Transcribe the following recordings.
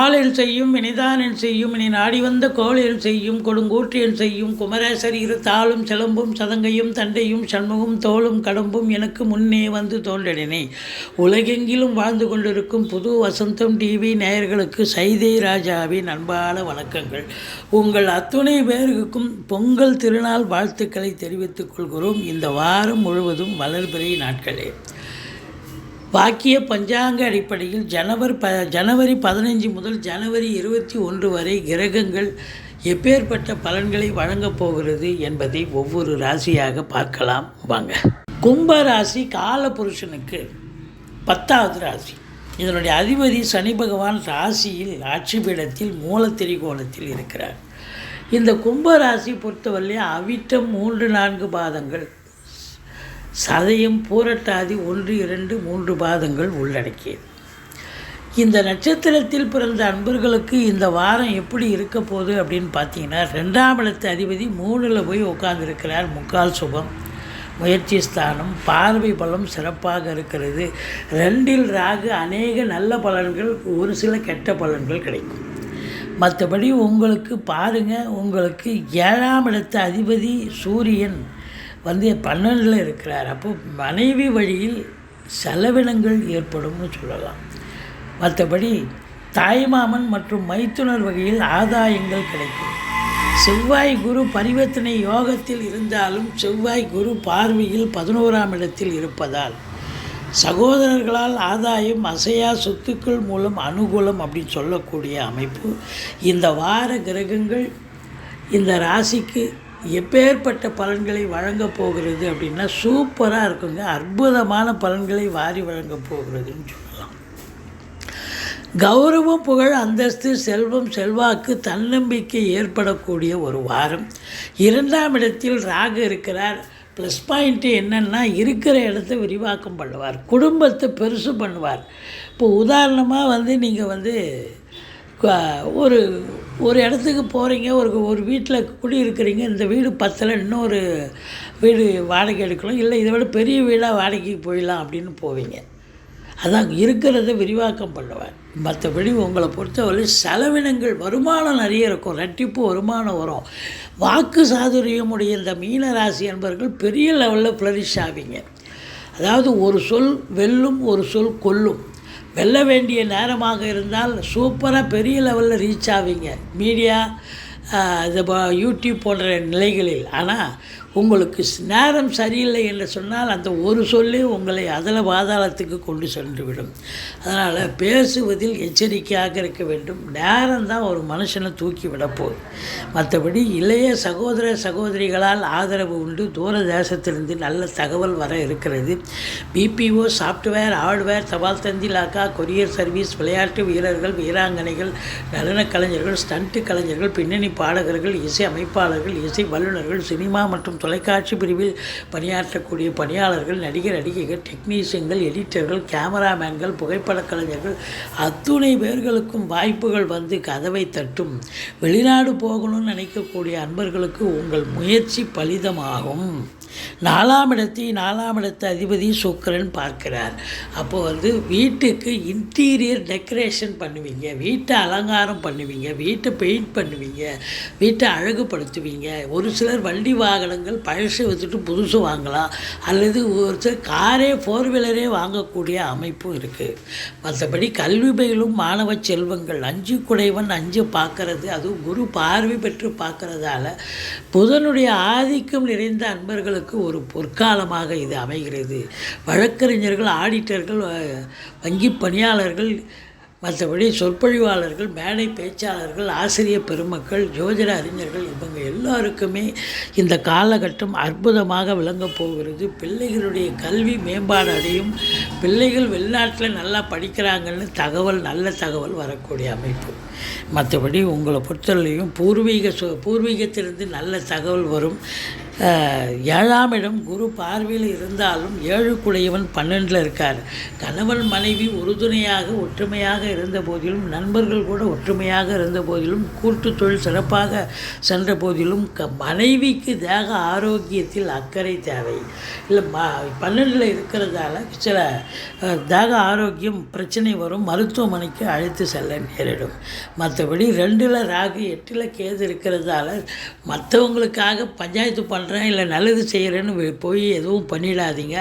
ஆளில் செய்யும் இனிதானில் செய்யும் இனி நாடி வந்த கோளில் செய்யும் கொடுங்கூற்றியில் செய்யும் குமரேசர் இரு தாளும் சிலம்பும் சதங்கையும் தண்டையும் சண்முகம் தோளும் கடம்பும் எனக்கு முன்னே வந்து தோன்றினே உலகெங்கிலும் வாழ்ந்து கொண்டிருக்கும் புது வசந்தம் டிவி நேயர்களுக்கு சைதை ராஜாவின் அன்பான வணக்கங்கள். உங்கள் அத்துணை பேருக்கும் பொங்கல் திருநாள் வாழ்த்துக்களை தெரிவித்துக் கொள்கிறோம். இந்த வாரம் முழுவதும் வளர்பிறை நாட்களே. வாக்கிய பஞ்சாங்க அடிப்படையில் ஜனவரி ப ஜனவரி பதினஞ்சு முதல் ஜனவரி இருபத்தி ஒன்று வரை கிரகங்கள் எப்பேற்பட்ட பலன்களை வழங்கப் போகிறது என்பதை ஒவ்வொரு ராசியாக பார்க்கலாம். வாங்க. கும்ப ராசி காலபுருஷனுக்கு பத்தாவது ராசி. இதனுடைய அதிபதி சனி பகவான் ராசியில் ஆட்சி பீடத்தில் மூலத்திரிகோணத்தில் இருக்கிறார். இந்த கும்ப ராசி பொறுத்தவரையிலே அவிட்டம் மூன்று நான்கு பாதங்கள் சதயம் பூரட்டாதி ஒன்று இரண்டு மூன்று பாதங்கள் உள்ளடக்கியது. இந்த நட்சத்திரத்தில் பிறந்த அன்பர்களுக்கு இந்த வாரம் எப்படி இருக்க போகுது அப்படின்னு பார்த்தீங்கன்னா ரெண்டாம் இடத்து அதிபதி மூணில் போய் உட்காந்துருக்கிறார் முக்கால் சுகம் முயற்சி ஸ்தானம் பார்வை பலம் சிறப்பாக இருக்கிறது. ரெண்டில் ராகு அநேக நல்ல பலன்கள் ஒரு சில கெட்ட பலன்கள் கிடைக்கும். மற்றபடி உங்களுக்கு பாருங்கள் உங்களுக்கு ஏழாம் இடத்து அதிபதி சூரியன் வந்து பன்னெண்டில் இருக்கிறார். அப்போ மனைவி வழியில் செலவினங்கள் ஏற்படும்னு சொல்லலாம். மற்றபடி தாய்மாமன் மற்றும் மைத்துனர் வகையில் ஆதாயங்கள் கிடைக்கும். செவ்வாய் குரு பரிவர்த்தனை யோகத்தில் இருந்தாலும் செவ்வாய் குரு பார்வையில் பதினோராம் இடத்தில் இருப்பதால் சகோதரர்களால் ஆதாயம் அசையா சொத்துக்கள் மூலம் அனுகூலம் அப்படின்னு சொல்லக்கூடிய அமைப்பு. இந்த வார கிரகங்கள் இந்த ராசிக்கு எப்பேற்பட்ட பலன்களை வழங்கப் போகிறது அப்படின்னா சூப்பராக இருக்குங்க. அற்புதமான பலன்களை வாரி வழங்கப் போகிறதுன்னு சொல்லலாம். கௌரவம் புகழ் அந்தஸ்து செல்வம் செல்வாக்கு தன்னம்பிக்கை ஏற்படக்கூடிய ஒரு வாரம். இரண்டாம் இடத்தில் ராகு இருக்கிறார். ப்ளஸ் பாயிண்ட்டு என்னென்னா இருக்கிற இடத்த விரிவாக்கம் பண்ணுவார். குடும்பத்தை பெருசு பண்ணுவார். இப்போ உதாரணமாக வந்து நீங்கள் வந்து ஒரு ஒரு இடத்துக்கு போகிறீங்க ஒரு ஒரு வீட்டில் குடியிருக்கிறீங்க இந்த வீடு பத்தில் இன்னொரு வீடு வாடகை எடுக்கணும் இல்லை இதை விட பெரிய வீடாக வாடகைக்கு போயிடலாம் அப்படின்னு போவீங்க. அதான் இருக்கிறத விரிவாக்கம் பண்ணுவேன் மற்றபடி உங்களை பொறுத்தவரை செலவினங்கள் வருமானம் நிறைய இருக்கும் ரெட்டிப்பு வருமானம் வரும். வாக்கு சாதுரியமுடைய இந்த மீன ராசி என்பவர்கள் பெரிய லெவலில் ஃப்ளரிஷ் ஆவீங்க. அதாவது ஒரு சொல் வெல்லும் ஒரு சொல் கொல்லும். வெல்ல வேண்டிய நேரமாக இருந்தால் சூப்பராக பெரிய லெவலில் ரீச் ஆவீங்க. மீடியா இது யூடியூப் போன்ற நிலைகளில். ஆனால் உங்களுக்கு நேரம் சரியில்லை என்று சொன்னால் அந்த ஒரு சொல்லே உங்களை அதில் பாதாளத்துக்கு கொண்டு சென்றுவிடும். அதனால் பேசுவதில் எச்சரிக்கையாக இருக்க வேண்டும். நேரம் தான் ஒரு மனுஷனை தூக்கி விடப்போகுது. மற்றபடி இளைய சகோதர சகோதரிகளால் ஆதரவு உண்டு. தூர தேசத்திலிருந்து நல்ல தகவல் வர இருக்கிறது. பிபிஓ சாஃப்ட்வேர் ஹார்ட்வேர் தபால் தந்தி லாக்கா கொரியர் சர்வீஸ் விளையாட்டு வீரர்கள் வீராங்கனைகள் நடன கலைஞர்கள் ஸ்டண்ட்டு கலைஞர்கள் பின்னணி பாடகர்கள் இசை அமைப்பாளர்கள் இசை வல்லுநர்கள் சினிமா மற்றும் தொலைக்காட்சி பிரிவில் பணியாற்றக்கூடிய பணியாளர்கள் நடிகர் நடிகைகள் டெக்னீஷியன்கள் எடிட்டர்கள் கேமராமேன்கள் புகைப்படக் கலைஞர்கள் அத்துணை பேர்களுக்கும் வாய்ப்புகள் வந்து கதவை தட்டும். வெளிநாடு போகணும்னு நினைக்கக்கூடிய அன்பர்களுக்கு உங்கள் முயற்சி பலிதமாகும். நாலாம் இடத்தை நாலாம் இடத்து அதிபதி சுக்கரன் பார்க்கிறார். அப்போது வந்து வீட்டுக்கு இன்டீரியர் டெக்கரேஷன் பண்ணுவீங்க வீட்டை அலங்காரம் பண்ணுவீங்க வீட்டை பெயிண்ட் பண்ணுவீங்க வீட்டை அழகுபடுத்துவீங்க. ஒரு சிலர் வண்டி வாகனங்கள் பழசு வச்சுட்டு புதுசு வாங்கலாம். அல்லது ஒரு சிலர் காரே ஃபோர் வீலரே வாங்கக்கூடிய அமைப்பும் இருக்குது மற்றபடி கல்வி பயிலும் மாணவ செல்வங்கள் அஞ்சு குடைவன் அஞ்சு பார்க்கறது அதுவும் குரு பார்வை பெற்று பார்க்கறதால புதனுடைய ஆதிக்கம் நிறைந்த அன்பர்களுக்கு ஒரு பொற்காலமாக இது அமைகிறது. வழக்கறிஞர்கள் ஆடிட்டர்கள் வங்கி பணியாளர்கள் மற்றபடி சொற்பொழிவாளர்கள் மேடை பேச்சாளர்கள் ஆசிரியர் பெருமக்கள் ஜோதிட அறிஞர்கள் இவங்க எல்லாருக்குமே இந்த காலகட்டம் அற்புதமாக விளங்கப் போகிறது. பிள்ளைகளுடைய கல்வி மேம்பாடு அடையும். பிள்ளைகள் வெளிநாட்டில் நல்லா படிக்கிறாங்கன்னு தகவல் நல்ல தகவல் வரக்கூடிய அமைப்பு. மற்றபடி உங்களை பொறுத்தவரையும் பூர்வீக சொ பூர்வீகத்திலிருந்து நல்ல தகவல் வரும். ஏழாம் இடம் குரு பார்வையில் இருந்தாலும் ஏழு குடையவன் பன்னெண்டில் இருக்கார். கணவன் மனைவி உறுதுணையாக ஒற்றுமையாக இருந்த போதிலும் நண்பர்கள் கூட ஒற்றுமையாக இருந்த போதிலும் கூட்டு தொழில் சிறப்பாக சென்ற போதிலும் க மனைவிக்கு தேக ஆரோக்கியத்தில் அக்கறை தேவை. இல்லை ம பன்னெண்டில் இருக்கிறதால சில தேக ஆரோக்கியம் பிரச்சனை வரும். மருத்துவமனைக்கு அழைத்து செல்ல நேரிடும். மற்றபடி ரெண்டில் ராகு எட்டில் கேது இருக்கிறதால மற்றவங்களுக்காக பஞ்சாயத்து பண்ணுறேன் இல்லை நல்லது செய்கிறேன்னு போய் எதுவும் பண்ணிடாதீங்க.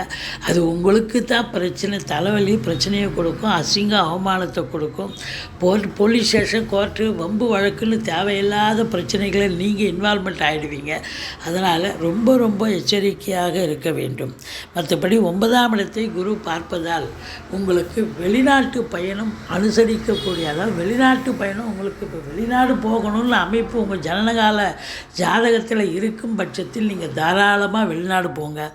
அது உங்களுக்கு தான் பிரச்சனை. தலைவலி பிரச்சனையை கொடுக்கும் அசிங்க அவமானத்தை கொடுக்கும். போர் போலீஸ் ஸ்டேஷன் கோர்ட்டு வம்பு வழக்குன்னு தேவையில்லாத பிரச்சனைகளை நீங்கள் இன்வால்மெண்ட் ஆகிடுவீங்க அதனால் ரொம்ப ரொம்ப எச்சரிக்கையாக இருக்க வேண்டும். மற்றபடி ஒன்பதாம் இடத்தை குரு பார்ப்பதால் உங்களுக்கு வெளிநாட்டு பயணம் அனுசரிக்கக்கூடிய அதாவது வெளிநாட்டு பயணம் உங்களுக்கு இப்போ வெளிநாடு போகணும்னு அமைப்பு உங்கள் ஜனனகால ஜாதகத்தில் இருக்கும் பட்சத்தில் நீங்கள் தாராளமாக வெளிநாடு போங்க.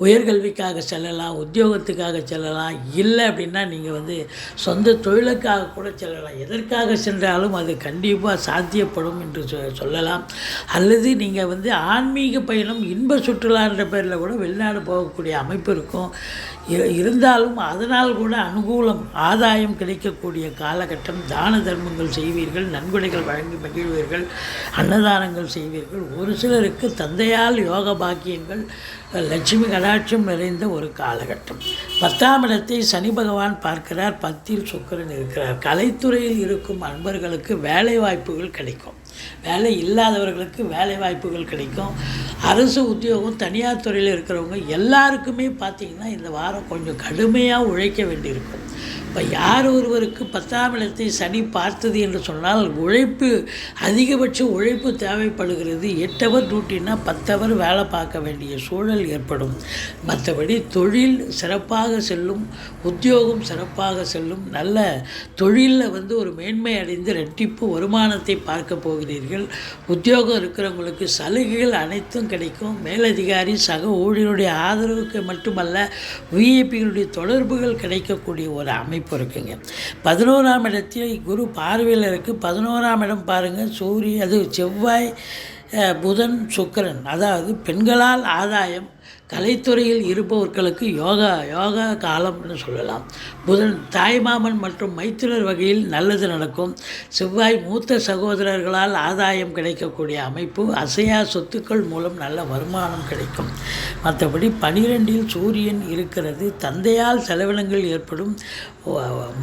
உயர்கல்விக்காக செல்லலாம் உத்தியோகத்துக்காக செல்லலாம். இல்லை அப்படின்னா நீங்கள் வந்து சொந்த தொழிலுக்காக கூட செல்லலாம். எதற்காக சென்றாலும் அது கண்டிப்பாக சாத்தியப்படும் என்று சொ- சொல்லலாம். அல்லது நீங்கள் வந்து ஆன்மீக பயணம் இன்ப சுற்றுலான்ற பேரில் கூட வெளிநாடு போகக்கூடிய அமைப்பு இருக்கும். இருந்தாலும் அதனால் கூட அனுகூலம் ஆதாயம் கிடைக்கக்கூடிய காலகட்டம் தான தர்மங்கள் செய்வீர்கள் நன்கொடைகள் வழங்கி மகிழ்வீர்கள் அன்னதானங்கள் செய்வீர்கள். ஒரு சிலருக்கு தந்தையால் யோக பாக்கியங்கள் லட்சுமி கடாட்சம் நிறைந்த ஒரு காலகட்டம். பத்தாம் இடத்தை சனி பகவான் பார்க்கிறார். பத்தில் சுக்கிரன் இருக்கிறார். கலைத்துறையில் இருக்கும் அன்பர்களுக்கு வேலை வாய்ப்புகள் கிடைக்கும். வேலை இல்லாதவர்களுக்கு வேலை வாய்ப்புகள் கிடைக்கும். அரசு உத்தியோகம் தனியார் துறையில் இருக்கிறவங்க எல்லாருக்குமே பார்த்திங்கன்னா இந்த வாரம் கொஞ்சம் கடுமையாக உழைக்க வேண்டியிருக்கும். இப்போ யார் ஒருவருக்கு பத்தாம் இடத்தை சனி பார்த்தது என்று சொன்னால் உழைப்பு அதிகபட்ச உழைப்பு தேவைப்படுகிறது. எட்டு அவர் டியூட்டினா பத்து வேலை பார்க்க வேண்டிய சூழல் ஏற்படும். மற்றபடி தொழில் சிறப்பாக செல்லும் உத்தியோகம் சிறப்பாக செல்லும் நல்ல தொழிலில் வந்து ஒரு மேன்மை அடைந்து ரெட்டிப்பு வருமானத்தை பார்க்க போகிறீர்கள் உத்தியோகம் இருக்கிறவங்களுக்கு சலுகைகள் அனைத்தும் கிடைக்கும். மேலதிகாரி சக ஊழியருடைய ஆதரவுக்கு மட்டுமல்ல விஐபிகளுடைய தொடர்புகள் கிடைக்கக்கூடிய ஒரு அமைப்பு இருக்குங்க. பதினோராம் இடத்தில் குரு பார்வையில் இருக்குது பதினோராம் இடம் பாருங்கள் சூரிய அது செவ்வாய் புதன் சுக்கரன். அதாவது பெண்களால் ஆதாயம் கலைத்துறையில் இருப்பவர்களுக்கு யோகா யோகா காலம்னு சொல்லலாம். புதன் தாய்மாமன் மற்றும் மைத்துனர் வகையில் நல்லது நடக்கும். செவ்வாய் மூத்த சகோதரர்களால் ஆதாயம் கிடைக்கக்கூடிய அமைப்பு அசையா சொத்துக்கள் மூலம் நல்ல வருமானம் கிடைக்கும். மற்றபடி பனிரெண்டில் சூரியன் இருக்கிறது. தந்தையால் செலவினங்கள் ஏற்படும்.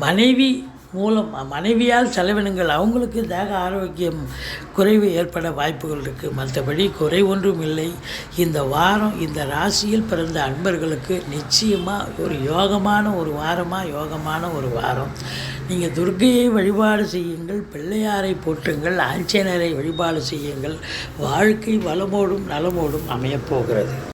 மனைவி மூலம் மனைவியால் செலவினங்கள் அவங்களுக்கு தேக ஆரோக்கியம் குறைவு ஏற்பட வாய்ப்புகள் இருக்குது மற்றபடி குறை ஒன்றும் இல்லை. இந்த வாரம் இந்த ராசியில் பிறந்த அன்பர்களுக்கு நிச்சயமாக ஒரு யோகமான ஒரு வாரமாக யோகமான ஒரு வாரம். நீங்கள் துர்கையை வழிபாடு செய்யுங்கள் பிள்ளையாரை போற்றுங்கள் ஆஞ்சநேயரை வழிபாடு செய்யுங்கள். வாழ்க்கை வளமோடும் நலமோடும் அமையப் போகிறது.